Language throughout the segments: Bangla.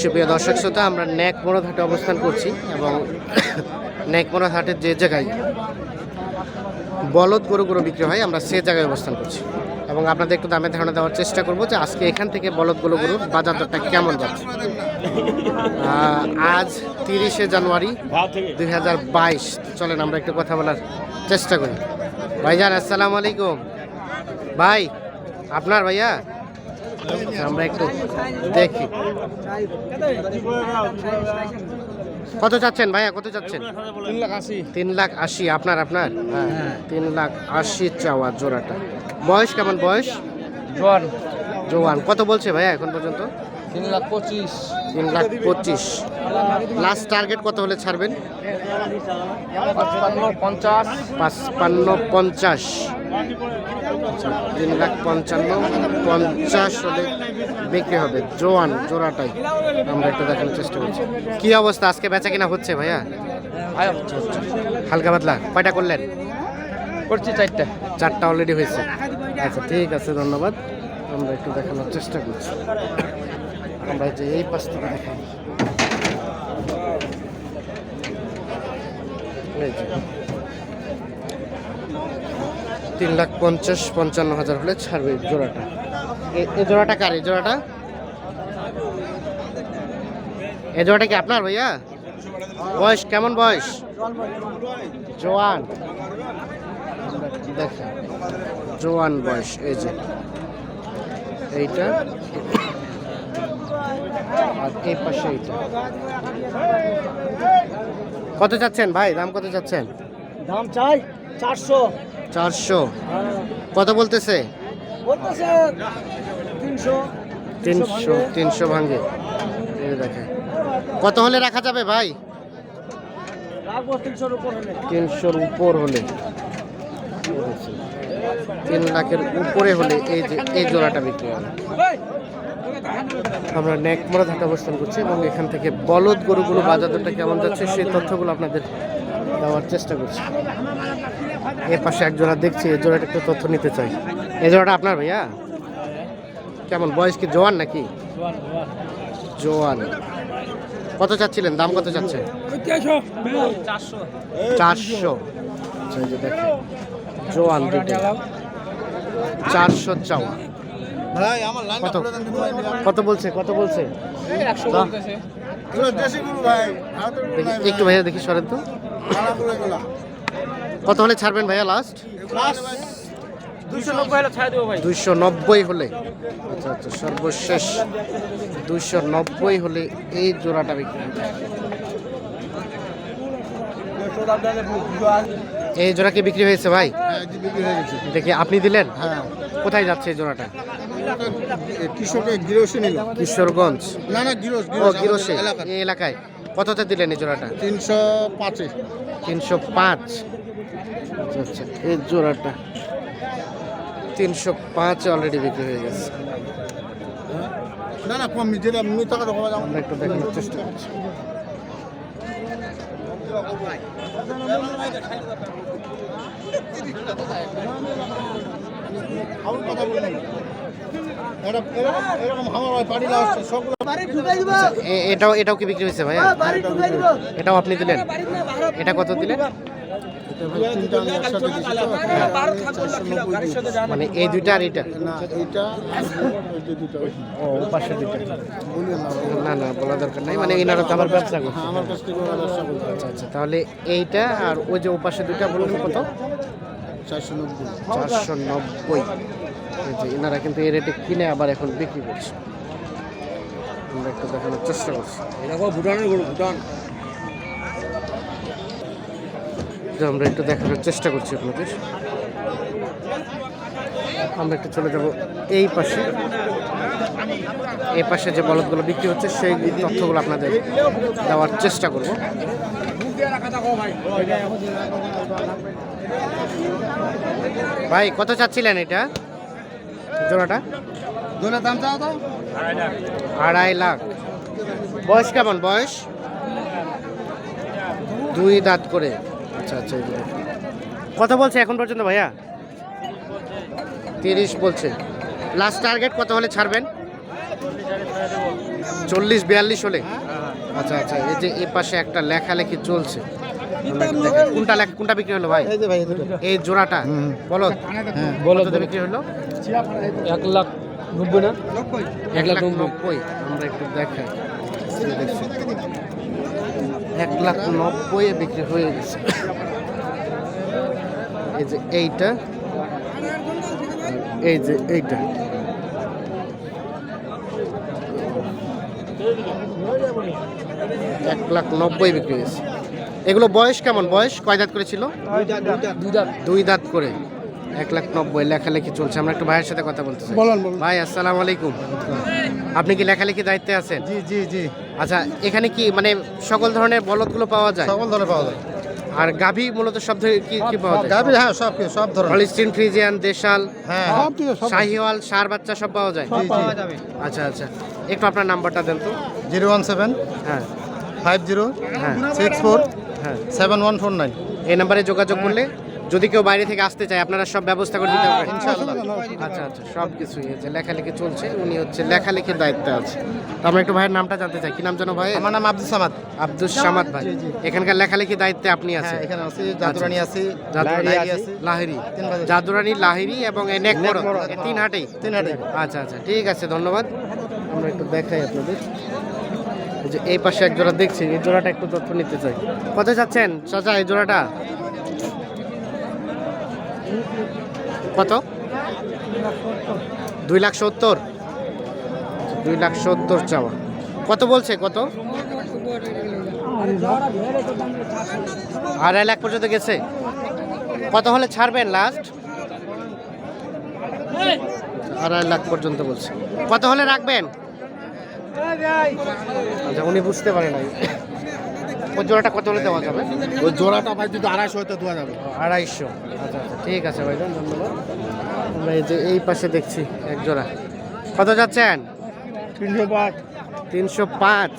সুপ্রিয় দর্শক শ্রোতা, আমরা ন্যাক মোড় ঘাটে অবস্থান করছি এবং ন্যাক মোড় ঘাটের যে জায়গায় বলদ গরু গরু বিক্রি হয়, আমরা সে জায়গায় অবস্থান করছি। এবং আপনাদের একটু দামে ধারণা দেওয়ার চেষ্টা করব যে আজকে এখান থেকে বলদ গরু গরুর বাজার দরটা কেমন যাচ্ছে। আজ তিরিশে জানুয়ারি দুই হাজার বাইশ। চলেন, আমরা একটু কথা বলার চেষ্টা করি। ভাইজান, আসসালামু আলাইকুম। ভাই, আপনার ভাইয়া? আমরা একটু দেখি। কত চাচ্ছেন ভাইয়া? কত চাচ্ছেন তিন লাখ আশি তিন লাখ আশি আপনার? আপনার তিন লাখ আশি চাওয়া জোড়াটা। বয়স কেমন বয়স? জোয়ান। জোয়ান। কত বলছে ভাইয়া এখন পর্যন্ত? তিন লাখ পঁচিশ। তিন লাখ পঁচিশ। লাস্ট টার্গেট কত হলে ছাড়বেন? পঞ্চাশ। পাঁচপান্ন পঞ্চাশ। তিন লাখ পঞ্চান্ন পঞ্চাশ হলে বিক্রি হবে। জোয়ান জোড়াটাই। আমরা একটু দেখানোর চেষ্টা করছি। কি অবস্থা? আজকে বেচা কিনা হচ্ছে ভাইয়া? হালকা পাতলা। কয়টা করলেন? করছি চারটা। চারটা অলরেডি হয়েছে। আচ্ছা ঠিক আছে ধন্যবাদ। আমরা একটু দেখানোর চেষ্টা করছি। আমরা যে এই পাশ থেকে দেখাই। এই। তিন লাখ পঞ্চাশ, পঞ্চান্ন হাজার হলে ছাড়বে জোড়াটা। এ- জোড়াটা কার? এই জোড়াটা? এই জোড়াটা কি আপনার ভাইয়া? বয়স কেমন বয়স? জোয়ান। জোয়ান বয়স, এই যে। এইটা। আর এই পাশে এইটা। কত চাচ্ছেন ভাই? দাম কত চাচ্ছেন? দাম চাই চারশো। চারশো। কত বলতেছে? তিনশো তিনশো ভাঙ্গে দেখে কত হলে রাখা যাবে ভাই? তিনশোর উপর হলে। তিনশোর উপর হলে। তিন লাখের উপরে হলে এই যে এই জোড়াটা বিক্রি হবে। আমরা নেকমরা ঘাটে অবস্থান করছি এবং এখান থেকে বলদ গরুগুলো বাজার দরটা কেমন যাচ্ছে সেই তথ্যগুলো আপনাদের দেওয়ার চেষ্টা করছি। এর পাশে এক জোড়া দেখছি এই জোড়াটা একটু তথ্য নিতে চাই। এই জোড়াটা আপনার ভাইয়া? কেমন বয়স কি জোয়ান নাকি? জোয়ান। কত চাচ্ছিলেন? দাম কত চাচ্ছেন চারশো। আচ্ছা, এই যে দেখেন। জোয়ান দুটো। চারশো চাওয়া। ভাই আমার লাইনটা কত? কত বলছে? কত বলছে? একটু ভাইয়া দেখি সরেন তো। কত হলে ছাড়বেন ভাইয়া লাস্ট দুইশো নব্বই হলে আচ্ছা আচ্ছা সর্বশেষ দুইশো নব্বই হলে এই জোড়াটা বিক্রি। এই জোড়া কি বিক্রি হয়েছে ভাই? বিক্রি হয়ে। দেখি আপনি দিলেন? হ্যাঁ। কোথায় যাচ্ছে এই জোড়াটা? কিশোরগঞ্জ না না গিরোস। এই এলাকায়? কততে দিলেন এই জোড়াটা? তিনশো পাঁচে। তিনশো পাঁচ। আচ্ছা আচ্ছা এই জোড়াটা। তিনশো পাঁচ অলরেডি বিক্রি হয়ে গেছে। না না কম যেটা মিথ্যা কথা বলা আমরা একটু দেখানোর চেষ্টা করছি। কথা এটা এটাও এটাও কি বিক্রি হয়েছে ভাইয়া? এটাও আপনি দিলেন? এটা কত দিলেন। মানে এই দুইটা আর দুটো ও পাশে দুইটা। না না। বলা দরকার নাই। মানে এনারা তো আমার ব্যবসা করছে। আচ্ছা আচ্ছা তাহলে এইটা আর ওই যে ওপাশে দুইটা বললেন কত? চারশো নব্বই। চারশো যে এনারা কিন্তু এই রেটে কিনে আবার এখন বিক্রি করছে। আমরা একটু দেখানোর চেষ্টা করছি। ভুটানের গরু ভুটান। আমরা একটু দেখানোর চেষ্টা করছি আপনাদের। আমরা একটু চলে যাব এই পাশে। এই পাশে যে বলদগুলো বিক্রি হচ্ছে সেই তথ্যগুলো আপনাদের দেওয়ার চেষ্টা করব। ভাই কত চাচ্ছিলেন এটা? জোড়াটা? দুটো দাম চাও তো? আড়াই লাখ। বয়স কেমন? বয়স? দুই দাঁত করে। আচ্ছা আচ্ছা। কত বলছে এখন পর্যন্ত ভাইয়া? তিরিশ বলছে। লাস্ট টার্গেট কত হলে ছাড়বেন? চল্লিশ বিয়াল্লিশ হলে? আচ্ছা আচ্ছা এই যে এই পাশে একটা লেখালেখি চলছে। কোনটা লেখা কোনটা বিক্রি হলো ভাই? এই যে ভাই এই জোড়াটা। বলো বলো বিক্রি হলো? এক লাখ নব্বই না? এক লাখ নব্বই। আমরা একটু দেখাই। এক লাখ নব্বই বিক্রি হয়ে গেছে। এই যে এইটা। এই যে এইটা। এক লাখ নব্বই বিক্রি হয়েছে। এগুলো বয়স কেমন? বয়স কয় দাঁত করেছিল দুই দাঁত দুই দাঁত। করে। এক লাখ নব্বই লেখালেখি চলছে। আমরা একটু ভাইয়ের সাথে কথা বলতে চাই। বলেন বলেন। ভাই আসসালামু আলাইকুম। আপনি কি লেখালেখি দায়িত্বে আছেন? জি জি জি। আচ্ছা এখানে কি মানে সকল ধরনের বলদগুলো পাওয়া যায়? সকল ধরনের পাওয়া যায়। আর গাভি মূলত সব ধরনের কি কি পাওয়া যায়? গাভীর হ্যাঁ সব কিছু সব ধরনের। হলিস্টিন ফ্রিজিয়ান দেশাল হ্যাঁ। সব কিছু সব শাহিওয়াল সার বাচ্চা সব পাওয়া যায়? জি জি। আচ্ছা আচ্ছা। একটু আপনার নাম্বারটা দেন তো। জিরো ওয়ান সেভেন হ্যাঁ। ফাইভ জিরো হ্যাঁ। সিক্স ফোর হ্যাঁ সেভেন ওয়ান ফোর নাইন এই নাম্বারে যোগাযোগ করলে যদি কেউ বাইরে থেকে আসতে চায় আপনারা সব ব্যবস্থা করে দিতে পারবেন। ইনশাআল্লাহ আচ্ছা আচ্ছা সব কিছুই হচ্ছে লেখালেখি চলছে উনি হচ্ছে লেখালেখির দায়িত্বে আছে। তো আমরা একটু ভাইয়ের নামটা জানতে চাই কি নাম জানো ভাই? আমার নাম আব্দুল সামাদ। আব্দুল সামাদ ভাই। এখানকার লেখালেখির দায়িত্বে আপনি আছেন? হ্যাঁ এখানে আছি জাদুরানি আছি জাদুরানি আছি লাহিরি জাদুরানি লাহিরি এবং এই নেক মরদ মরদ। এই তিন হাটেই? তিন হাটে আচ্ছা আচ্ছা ঠিক আছে ধন্যবাদ। আমরা একটু দেখাই আপনাদের। যে এই পাশে এক জোড়া দেখছি, এই জোড়াটা একটু তথ্য নিতে চাই। কত যাচ্ছেন চাচা এই জোড়াটা? কত? দুই লাখ সত্তর। দুই লাখ সত্তর চাওয়া। কত বলছে? কত? আড়াই লাখ পর্যন্ত গেছে। কত হলে ছাড়বেন লাস্ট আড়াই লাখ পর্যন্ত বলছে। কত হলে রাখবেন? আচ্ছা উনি বুঝতে পারে নাই। ওই জোড়াটা কত হলে দেওয়া যাবে? ওই জোড়াটা ভাই যদি আড়াইশো হইতে দেওয়া যাবে। আড়াইশো। আচ্ছা আচ্ছা ঠিক আছে ভাইজান ধন্যবাদ। আমরা এই যে এই পাশে দেখছি এক জোড়া। কত যাচ্ছেন? তিনশো পাঁচ। তিনশো পাঁচ।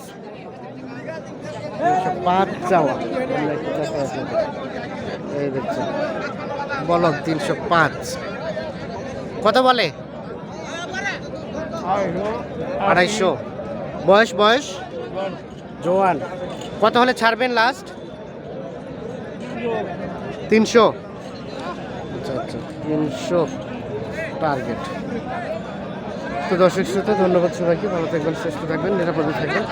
পাঁচ চাওয়া। এই দেখছেন। বলো তিনশো পাঁচ। কত বলে? আড়াইশো। বয়স বয়স? জোয়ান। কত হলে ছাড়বেন লাস্ট তিনশো। আচ্ছা আচ্ছা তিনশো টার্গেট তো দর্শক শ্রোতা ধন্যবাদ সবাইকে। ভালো থাকবেন সুস্থ থাকবেন নিরাপদে থাকবেন।